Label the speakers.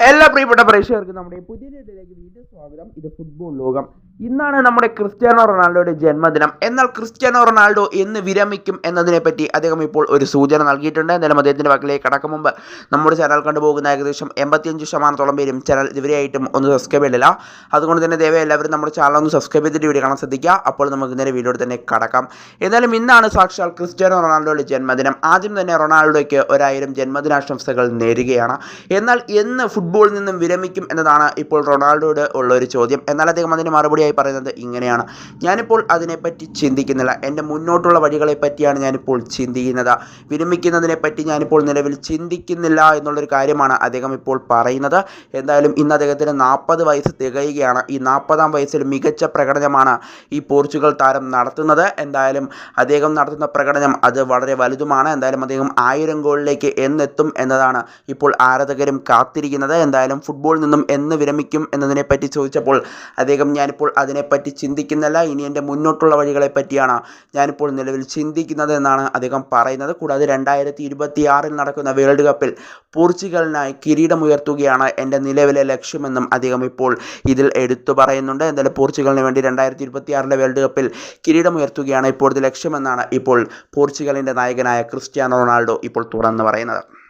Speaker 1: എല്ലാ പ്രിയപ്പെട്ട പ്രേക്ഷകർക്കും നമ്മുടെ പുതിയ വീഡിയോയിലേക്ക് വീണ്ടും സ്വാഗതം. ഇത് ഫുട്ബോൾ ലോകം. ഇന്നാണ് നമ്മുടെ ക്രിസ്ത്യാനോ റൊണാൾഡോയുടെ ജന്മദിനം. എന്നാൽ ക്രിസ്ത്യാനോ റൊണാൾഡോ എന്ന് വിരമിക്കും എന്നതിനെ പറ്റി അദ്ദേഹം ഇപ്പോൾ ഒരു സൂചന നൽകിയിട്ടുണ്ട്. എന്നാലും അദ്ദേഹത്തിന്റെ വാക്കിലേക്ക് കടക്കും മുമ്പ് നമ്മുടെ ചാനൽ കണ്ടുപോകുന്ന ഏകദേശം എൺപത്തിയഞ്ച് ശതമാനത്തോളം പേരും ചാനൽ ഇതുവരെയായിട്ടും ഒന്ന് സബ്സ്ക്രൈബ് ചെയ്തില്ല അതുകൊണ്ട് തന്നെ ദയവായി എല്ലാവരും നമ്മുടെ ചാനൽ ഒന്ന് സബ്സ്ക്രൈബ് ചെയ്തിട്ട് വീഡിയോ കാണാൻ ശ്രദ്ധിക്കുക. അപ്പോൾ നമുക്ക് ഇന്നലെ വീഡിയോയിൽ തന്നെ കടക്കാം. എന്നാലും ഇന്നാണ് സാക്ഷാൽ ക്രിസ്ത്യാനോ റൊണാൾഡോയുടെ ജന്മദിനം. ആദ്യം തന്നെ റൊണാൾഡോയ്ക്ക് ഒരായിരം ജന്മദിനാശംസകൾ നേരുകയാണ്. എന്നാൽ എന്ന് ഫുട്ബോളിൽ നിന്നും വിരമിക്കും എന്നതാണ് ഇപ്പോൾ റൊണാൾഡോയോട് ഉള്ള ഒരു ചോദ്യം. എന്നാൽ അദ്ദേഹം അതിന് മറുപടിയായി പറയുന്നത് ഇങ്ങനെയാണ്. ഞാനിപ്പോൾ അതിനെപ്പറ്റി ചിന്തിക്കുന്നില്ല. എന്റെ മുന്നോട്ടുള്ള വഴികളെ പറ്റിയാണ് ഞാനിപ്പോൾ ചിന്തിക്കുന്നത്. വിരമിക്കുന്നതിനെ പറ്റി ഞാനിപ്പോൾ നിലവിൽ ചിന്തിക്കുന്നില്ല എന്നുള്ളൊരു കാര്യമാണ് അദ്ദേഹം ഇപ്പോൾ പറയുന്നത്. എന്തായാലും ഇന്ന് അദ്ദേഹത്തിന് നാൽപ്പത് വയസ്സ് തികയുകയാണ്. ഈ നാൽപ്പതാം വയസ്സിൽ മികച്ച പ്രകടനമാണ് ഈ പോർച്ചുഗൽ താരം നടത്തുന്നത്. എന്തായാലും അദ്ദേഹം നടത്തുന്ന പ്രകടനം അത് വളരെ വലുതുമാണ്. എന്തായാലും അദ്ദേഹം ആയിരം ഗോളിലേക്ക് എന്നെത്തും എന്നതാണ് ഇപ്പോൾ ആരാധകരും കാത്തിരിക്കുന്നത്. എന്തായാലും ഫുട്ബോളിൽ നിന്നും എന്ന് വിരമിക്കും എന്നതിനെപ്പറ്റി ചോദിച്ചപ്പോൾ അദ്ദേഹം ഞാനിപ്പോൾ അതിനെപ്പറ്റി ചിന്തിക്കുന്നില്ല. ഇനി എന്റെ മുന്നോട്ടുള്ള വഴികളെ പറ്റിയാണ് ഞാനിപ്പോൾ നിലവിൽ ചിന്തിക്കുന്നത് എന്നാണ് അദ്ദേഹം പറയുന്നത്. കൂടാതെ രണ്ടായിരത്തി ഇരുപത്തി ആറിൽ നടക്കുന്ന വേൾഡ് കപ്പിൽ പോർച്ചുഗലിനായി കിരീടമുയർത്തുകയാണ് എന്റെ നിലവിലെ ലക്ഷ്യമെന്നും അദ്ദേഹം ഇപ്പോൾ ഇതിൽ എടുത്തു പറയുന്നുണ്ട്. എന്തായാലും പോർച്ചുഗലിന് വേണ്ടി രണ്ടായിരത്തി ഇരുപത്തി ആറിലെ വേൾഡ് കപ്പിൽ കിരീടമുയർത്തുകയാണ് ഇപ്പോഴത്തെ ലക്ഷ്യമെന്നാണ് ഇപ്പോൾ പോർച്ചുഗലിന്റെ നായകനായ ക്രിസ്ത്യാനോ റൊണാൾഡോ ഇപ്പോൾ തുറന്നു പറയുന്നത്.